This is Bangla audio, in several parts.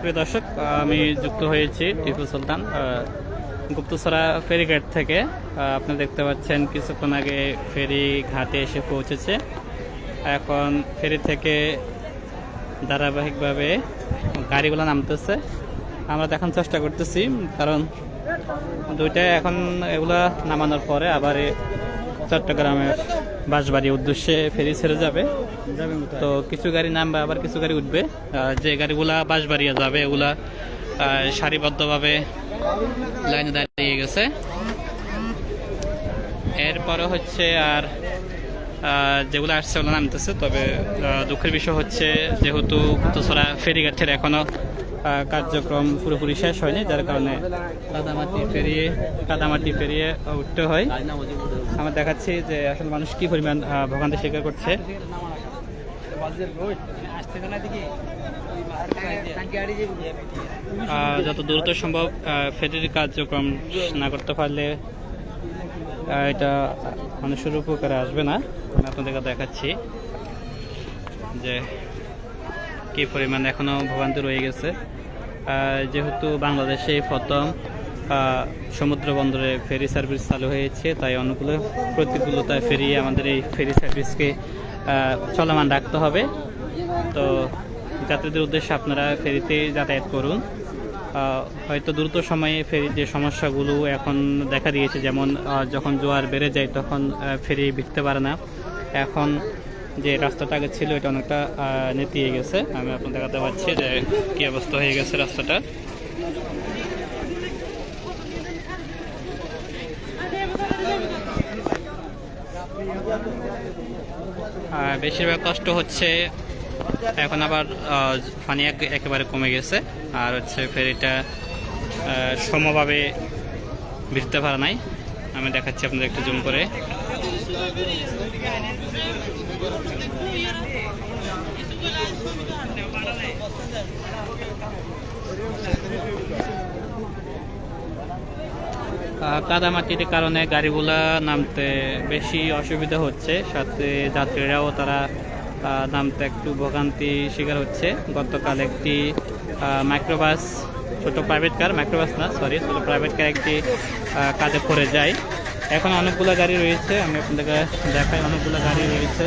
প্রিয় দর্শক আমি যুক্ত হয়েছি টিপু সুলতান গুপ্তসরা ফেরিঘাট থেকে। আপনি দেখতে পাচ্ছেন কিছুক্ষণ আগে ফেরি ঘাটে এসে পৌঁছেছে। এখন ফেরি থেকে ধারাবাহিকভাবে গাড়িগুলো নামতেছে। আমরা দেখার চেষ্টা করতেছি, কারণ দুইটা এখন এগুলা নামানোর পরে আবার চট্টগ্রামের বাঁশবাড়ির উদ্দেশ্যে ফেরি ছেড়ে যাবে। তো কিছু গাড়ি নামবে আবার কিছু গাড়ি উঠবে। যে গাড়িগুলা বাঁশবাড়িয়া যাবে এগুলা সারিবদ্ধভাবে লাইনে দাঁড়িয়ে গেছে। এরপরে হচ্ছে আর যেগুলো আসছে ওগুলো নামতেছে। তবে দুঃখের বিষয় হচ্ছে যেহেতু গুপ্তছড়া ফেরিঘাটের এখনও আহ, কার্যক্রম পুরোপুরি শেষ হয়নি, যার কারণে কাদামাটি পেরিয়ে কাদামাটি পেরিয়ে উঠতে হয়। আমরা দেখাচ্ছি যে আসলে মানুষ কি পরিমাণ ভোগান্তি স্বীকার করছে। যত দ্রুত সম্ভব ফেরির কার্যক্রম না করতে পারলে এটা মানুষের উপকারে আসবে না। আমি আপনাদেরকে দেখাচ্ছি যে কি পরিমাণ এখনও ভোগান্তি রয়ে গেছে। যেহেতু বাংলাদেশে প্রথম সমুদ্র বন্দরে ফেরি সার্ভিস চালু হয়েছে, তাই অনুকূল প্রতিকূলতায় ফেরিয়ে আমাদের এই ফেরি সার্ভিসকে চলমান রাখতে হবে। তো যাত্রীদের উদ্দেশ্যে আপনারা ফেরিতে যাতায়াত করুন। হয়তো দ্রুত সময়ে ফেরির যে সমস্যাগুলো এখন দেখা দিয়েছে, যেমন যখন জোয়ার বেড়ে যায়, তখন ফেরি ভিড়তে পারে না। এখন যে রাস্তাটা আগে ছিল, এটা অনেকটা নেতিয়ে গেছে। আমি আপনাদের দেখাতে পাচ্ছি যে কি অবস্থা হয়ে গেছে রাস্তাটা। বেশিরভাগ কষ্ট হচ্ছে, এখন আবার পানি একেবারে কমে গেছে। আর হচ্ছে ফেরিটা সমভাবে ভিড়তে পারে নাই। আমি দেখাচ্ছি আপনাদের একটু জুম করে। কাদামাটির কারণে গাড়িগুলা নামতে বেশি অসুবিধা হচ্ছে। সাথে যাত্রীরাও তারা নামতে একটু ভোগান্তি শিকার হচ্ছে। গতকাল একটি মাইক্রোবাস ছোট প্রাইভেট কার মাইক্রোবাস না সরি ছোট প্রাইভেট কার একটি কাজে পড়ে যায়। এখন অনেকগুলো গাড়ি রয়েছে, আমি আপনাদেরকে দেখাই অনেকগুলো গাড়ি রয়েছে।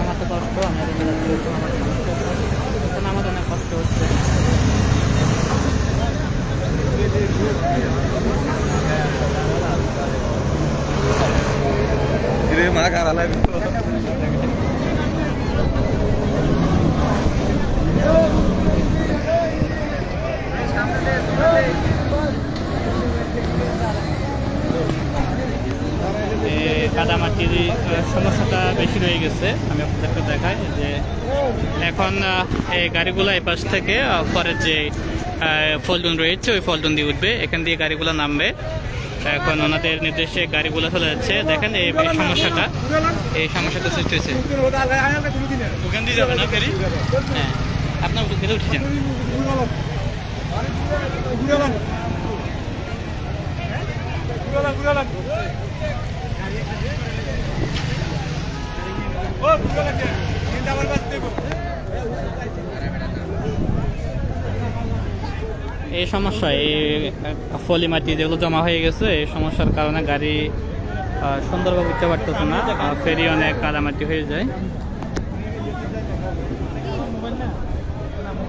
আমার তো কষ্ট আমি এখানে যাচ্ছি, তো আমার কষ্ট এখানে আমার অনেক কষ্ট হচ্ছে রে মা কারা লাগবে এই কাদামাটির আহ, সমস্যাটা বেশি রয়ে গেছে আমি আপনাদেরকে দেখাই যে এখন আহ, এই গাড়িগুলো এই পাশ থেকে পরের যে ফলটন রয়েছে, ওই ফলটন দিয়ে উঠবে। এখান দিয়ে গাড়িগুলো নামবে। এখন ওনাদের নির্দেশে গাড়িগুলো চলে যাচ্ছে। দেখেন এই সমস্যাটা। এই সমস্যাটা সৃষ্টি হয়েছে। ওখান দিয়ে হ্যাঁ। আপনার ফেরে উঠে যান। এই সমস্যা, এই ফলি মাটি যেগুলো জমা হয়ে গেছে, এই সমস্যার কারণে গাড়ি সুন্দরভাবে উঠতে পারতেছে না ফেরি অনেক কাদামাটি হয়ে যায়। আমরা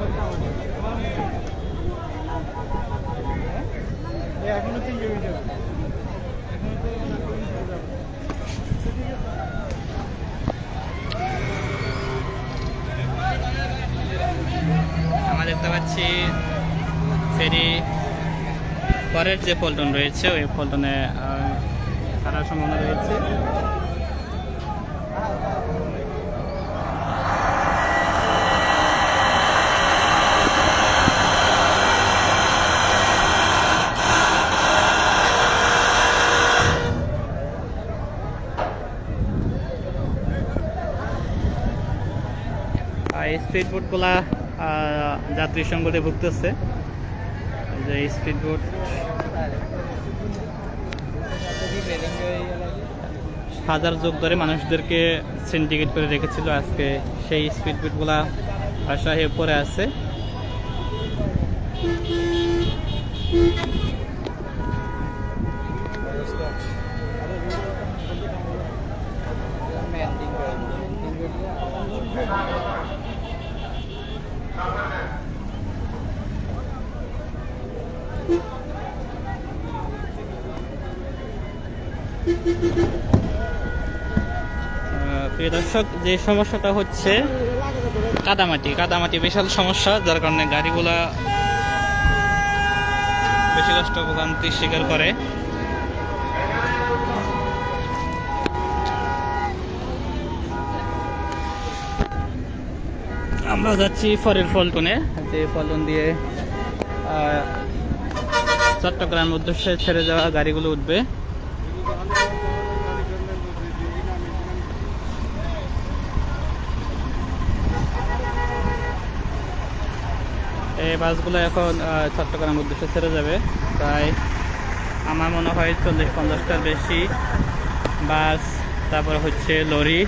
দেখতে পাচ্ছি। ফেরি পরের যে পল্টন রয়েছে ওই পল্টনে খারাপ সম্ভাবনা রয়েছে। স্পিড বোটগুলা যাত্রী সংকটে ভুগতেছে। যে স্পিড বোট হাজার যোগ ধরে মানুষদেরকে সিন্ডিকেট করে রেখেছিল। আজকে সেই স্পিড বোটগুলা বাসায় পড়ে আছে আহ, প্রিয় দর্শক যে সমস্যাটা হচ্ছে কাদামাটি কাদামাটি বিশাল সমস্যা, যার কারণে গাড়িগুলা বেশি কষ্ট ভোগান্তি স্বীকার করে। আমরা যাচ্ছি ফরের ফলটনে যে ফলটন দিয়ে চট্টগ্রাম উদ্দেশ্যে ছেড়ে যাওয়া গাড়িগুলো উঠবে। বাসগুলো এখন চট্টগ্রাম উদ্দেশ্যে ছেড়ে যাবে। প্রায় আমার মনে হয় চল্লিশ পঞ্চাশটার বেশি বাস, তারপর হচ্ছে লরি,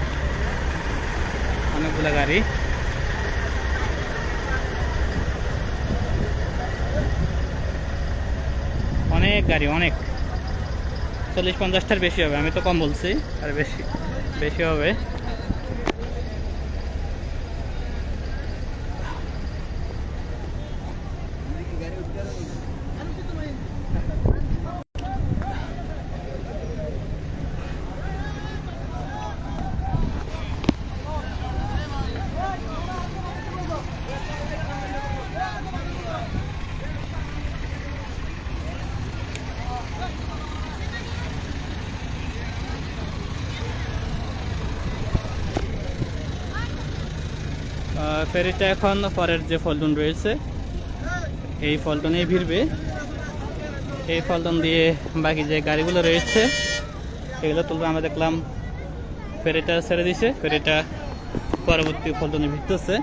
অনেকগুলো গাড়ি। অনেক গাড়ি, অনেক। চল্লিশ পঞ্চাশটার বেশি হবে, আমি তো কম বলছি, আর বেশি বেশি হবে। ফেরিটা এখন পরের যে ফলটন রয়েছে, এই ফলটনে ভিড়বে। এই ফলটুন দিয়ে বাকি যে গাড়িগুলো রয়েছে, এগুলো তুলবে আমরা দেখলাম। ফেরিটা ছেড়ে দিছে, ফেরিটা পরবর্তী ফলটনে ভিড়তেছে।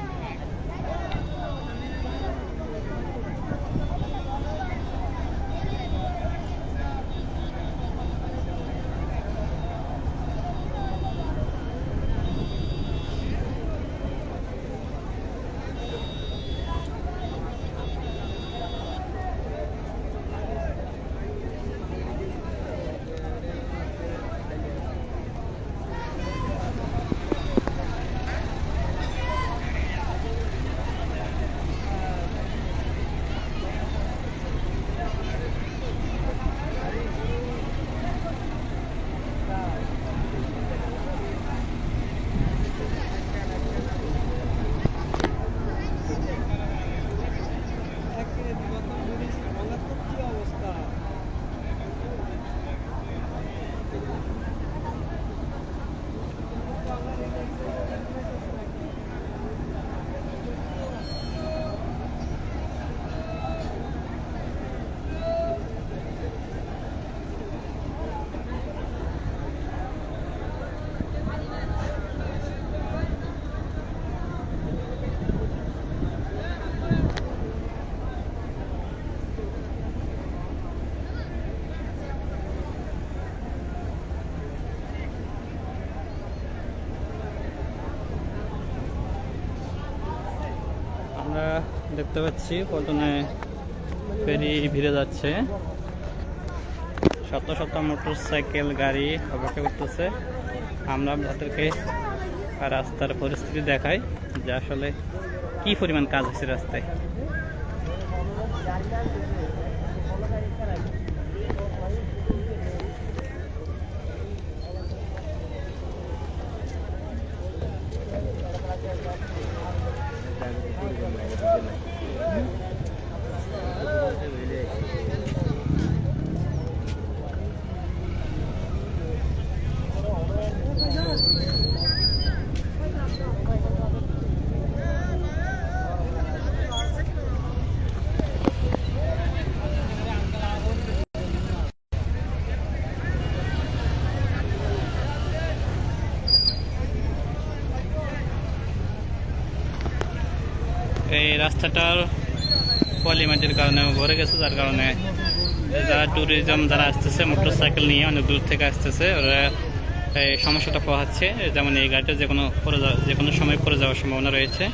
আমরা দেখতে পাচ্ছি প্রথমে ফেরি ভিড়ে যাচ্ছে। শত শত মোটর সাইকেল গাড়ি অপেক্ষা করতেছে। আমরা আপনাদেরকে রাস্তার পরিস্থিতি দেখাই যে আসলে কি পরিমাণ কাজ হচ্ছে রাস্তায়। রাস্তাটার পলিমাটির কারণে ভরে গেছে, যার কারণে যারা ট্যুরিজম যারা আসতেছে মোটর সাইকেল নিয়ে অনেক দূর থেকে আসতেছে, ওরা এই সমস্যাটা পোহাচ্ছে। যেমন এই গাড়িটা যে কোনো পরে যে কোনো সময় পরে যাওয়ার সম্ভাবনা রয়েছে।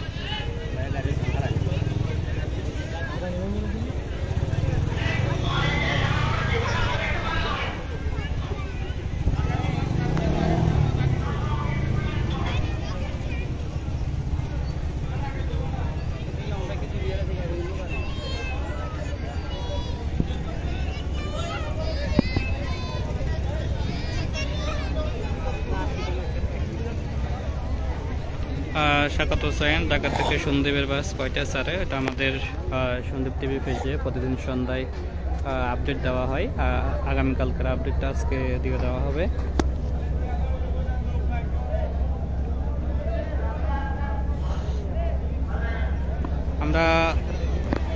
শাকাত হোসেন, ঢাকা থেকে সন্দীপের বাস, কয়টা স্যারে? এটা আমাদের সন্দীপ টিভি পেজে প্রতিদিন সন্ধ্যায় আপডেট দেওয়া হয়। আগামীকালকার আপডেটটা আজকে দিয়ে দেওয়া হবে। আমরা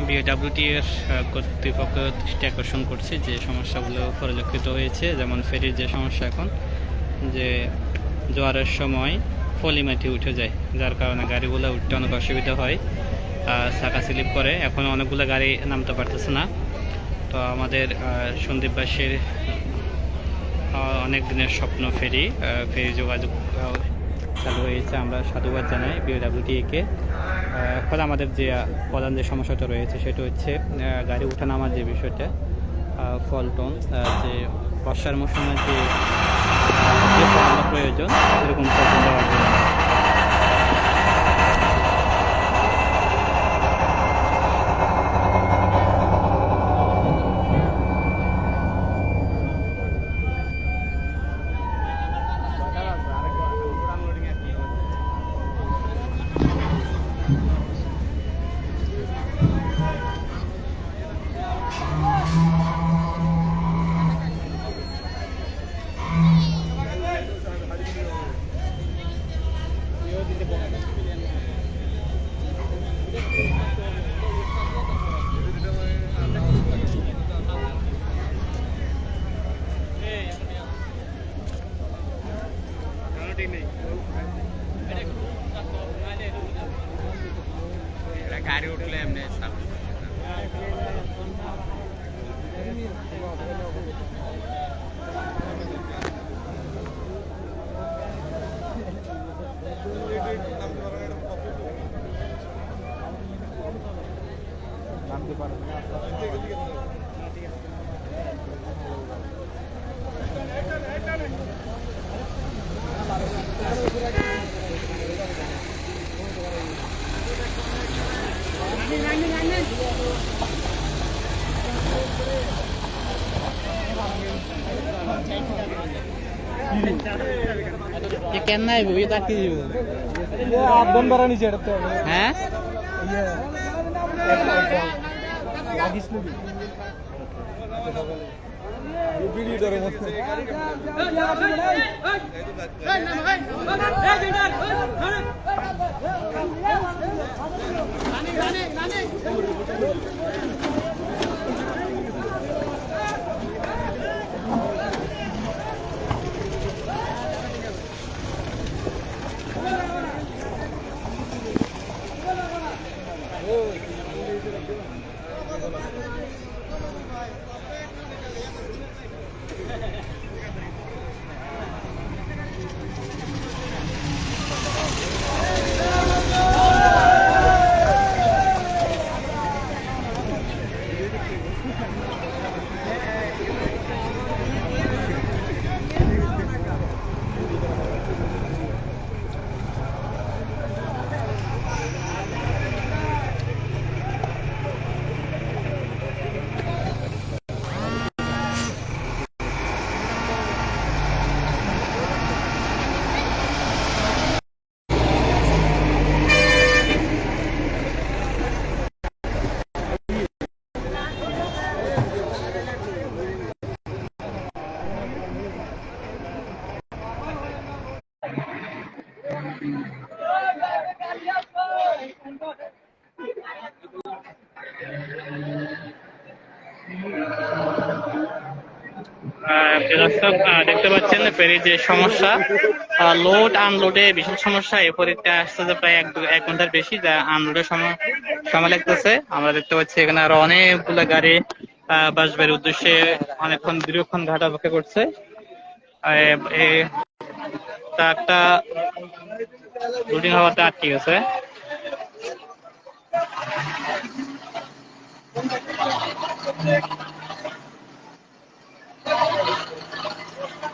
বিএডাব্লিউটি এর কর্তৃপক্ষ দৃষ্টি আকর্ষণ করছি যে সমস্যাগুলো পরিলক্ষিত হয়েছে, যেমন ফেরির যে সমস্যা এখন, যে জোয়ারের সময় ফলি মাটি উঠে যায়, যার কারণে গাড়িগুলো উঠতে অনেক অসুবিধা হয় চাকা স্লিপ করে। এখন অনেকগুলো গাড়ি নামতে পারতেছে না। তো আমাদের সন্দীপবাসীর অনেক দিনের স্বপ্ন ফেরি ফেরি যোগাযোগ চালু হয়েছে। আমরা সাধুবাদ জানাই বিওডাব্লিউটিএকে এখন আমাদের যে প্রধান যে সমস্যাটা রয়েছে, সেটা হচ্ছে গাড়ি ওঠা নামার যে বিষয়টা ফলটন যে বর্ষার মৌসুমে যে যে পড়ানো প্রয়োজন এরকম পছন্দ দেওয়া যায় ये केना है ये ताकि ये आप दोन बारा नीचे हटते हो हैं রানী রানী রানী দেখতে পাচ্ছেন ফেরির যে সমস্যা লোড আনলোডে বিশাল সমস্যা। এই ফেরিতে আসতেছে প্রায় এক ঘণ্টার বেশি যা আনলোডের সময় সময় লাগতেছে। আমরা দেখতে পাচ্ছি এখানে আরও অনেকগুলো গাড়ি আহ, বাসবাড়ির উদ্দেশ্যে অনেকক্ষণ দীর্ঘক্ষণ ঘাটা অপেক্ষা করছে। ট্রাকটা লোডিং হওয়াতে আটকে গেছে।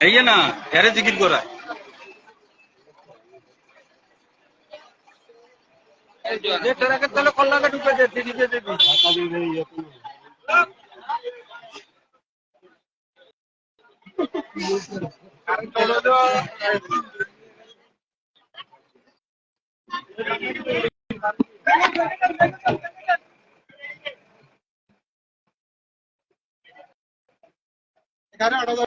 এই না এরে জিকির করা তাহলে কল্যাণে ঢুকে যেতে দিতে Thank you. ग्यारह आठ हज़ार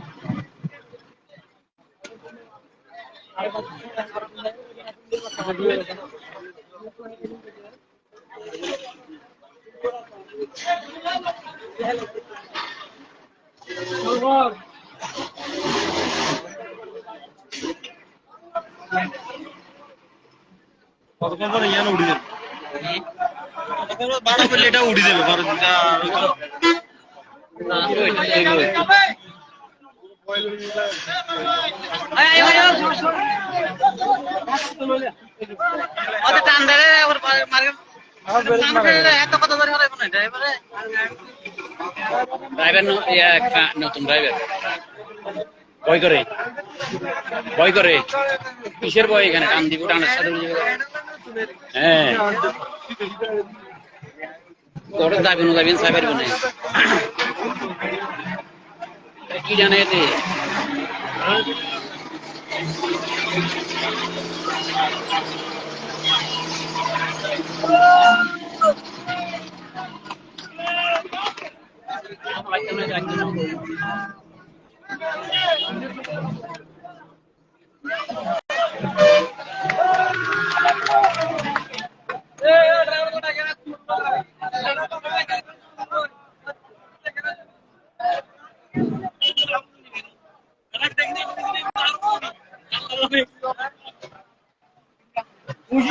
কতক্ষণ পরে ইয়ান উড়ে যাবে বারো করলে এটা উড়ে যাবে বারো দিন নতুন ড্রাইভার ভয় করে। ভয় করে। কিসের ভয় এখানে? টান দিব টানের যাবে। হ্যাঁ। যাবেন যাবেন সাইবার বনে কি জানে এতে? বুঝতে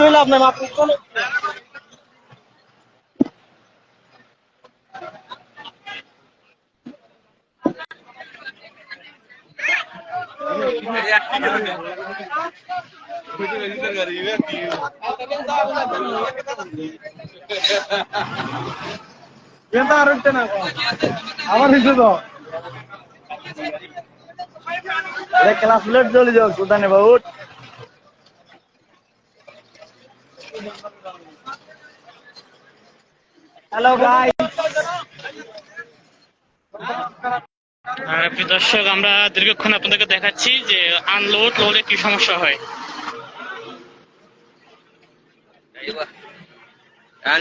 হইলে আপনার মাত্র চলে আর উঠছে না। আবার হয়েছে তো। ক্লাস লেট চলে যাও সুদানে বাবু। হ্যালো ভাই দর্শক আমরা দীর্ঘক্ষণ আপনাদেরকে দেখাচ্ছি যে আনলোড লোডে কি সমস্যা হয়। কান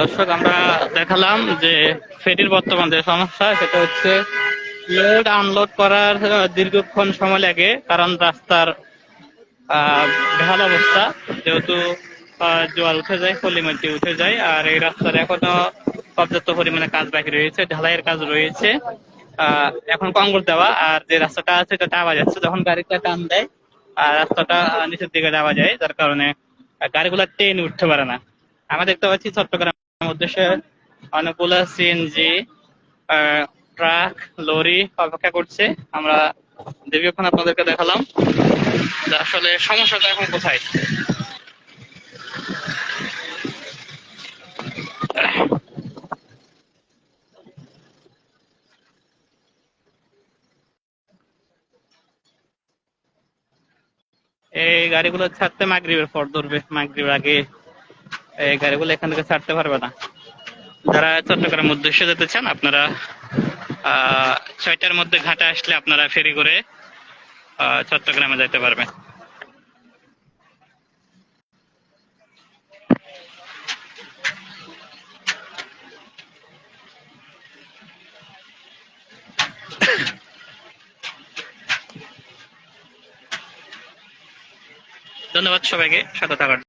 দর্শক, আমরা দেখালাম যে ফেরির বর্তমান যে সমস্যা, সেটা হচ্ছে লোড আনলোড করার দীর্ঘক্ষণ সময় লাগে, কারণ রাস্তার ঢাল অবস্থা। যেহেতু জল উঠে যায়, পলি মাটি উঠে যায়, আর এই রাস্তার এখনও পর্যাপ্ত পরিমাণে কাজ বাকি রয়েছে, ঢালাইয়ের কাজ রয়েছে। এখন কংক্রিট দেওয়া, আর যে রাস্তাটা আছে এটা টাবা যাচ্ছে যখন গাড়িটা টান দেয়, আর রাস্তাটা নিচের দিকে দেওয়া যায়, যার কারণে গাড়িগুলো টেনে উঠতে পারে না। আমরা দেখতে পাচ্ছি চট্টগ্রামের উদ্দেশ্যে অনেকগুলো সিএনজি ট্রাক, লরি অপেক্ষা করছে। আমরা দীর্ঘক্ষণ আপনাদেরকে দেখালাম আসলে সমস্যাটা এখন কোথায় এই গাড়িগুলো ছাড়তে মাগরিবের পর ধরবে। মাগরিবের আগে এই গাড়িগুলো এখান থেকে ছাড়তে পারবে না। যারা চট্টগ্রাম উদ্দেশ্যে যেতে চান, আপনারা ছয়টার মধ্যে ঘাটে আসলে আপনারা ফেরি করে চট্টগ্রামে যাইতে পারবেন। ধন্যবাদ সবাইকে সাথে থাকার।